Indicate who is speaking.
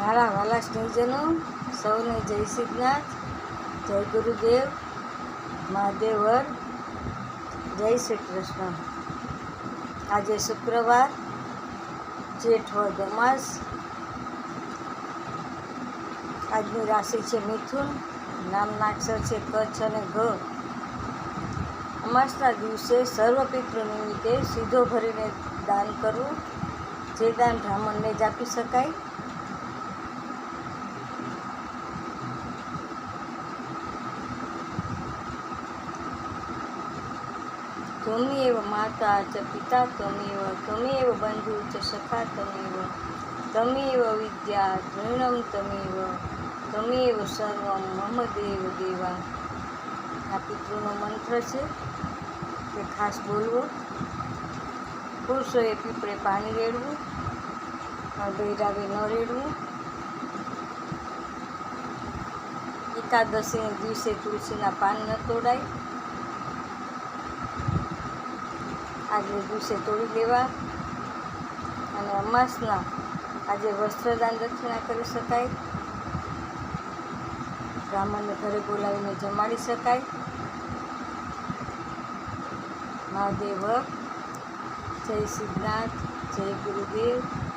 Speaker 1: મારા વાલા સ્નેહજનો, સૌને જય સિદ્ધનાથ જય ગુરુદેવ, મહાદેવર, જય શ્રી કૃષ્ણ. આજે શુક્રવાર, જેઠ વદ અમાસ આજની રાશિ છે મિથુન નામના અક્ષર છે કચ્છ અને ઘ. અમાસના દિવસે સર્વ પિતૃ નિમિત્તે સીધો ભરીને દાન કરવું. જે દાન બ્રાહ્મણને જ આપી શકાય. ત્વમેવ માતા ચ પિતા ત્વમેવ ત્વમેવ બંધુ ચ સખા ત્વમેવ એવ વિદ્યા દ્રૃણમ તમે એવ સર્વમ, મમ દેવ દેવા. આ પિતૃનો મંત્ર છે તે ખાસ બોલવો. પુરુષોએ પીપળે પાણી રેડવું ભૈરાવે ન રેડવું. એકાદશીને દિવસે તુલસીના પાન ન તોડાય. આગલે દિવસે તોડી દેવા અને અમાસના આજે વસ્ત્રદાન દક્ષિણા કરી શકાય. બ્રાહ્મણને ઘરે બોલાવીને જમાડી શકાય. મહાદેવ, જય સિદ્ધનાથ જય ગુરુદેવ.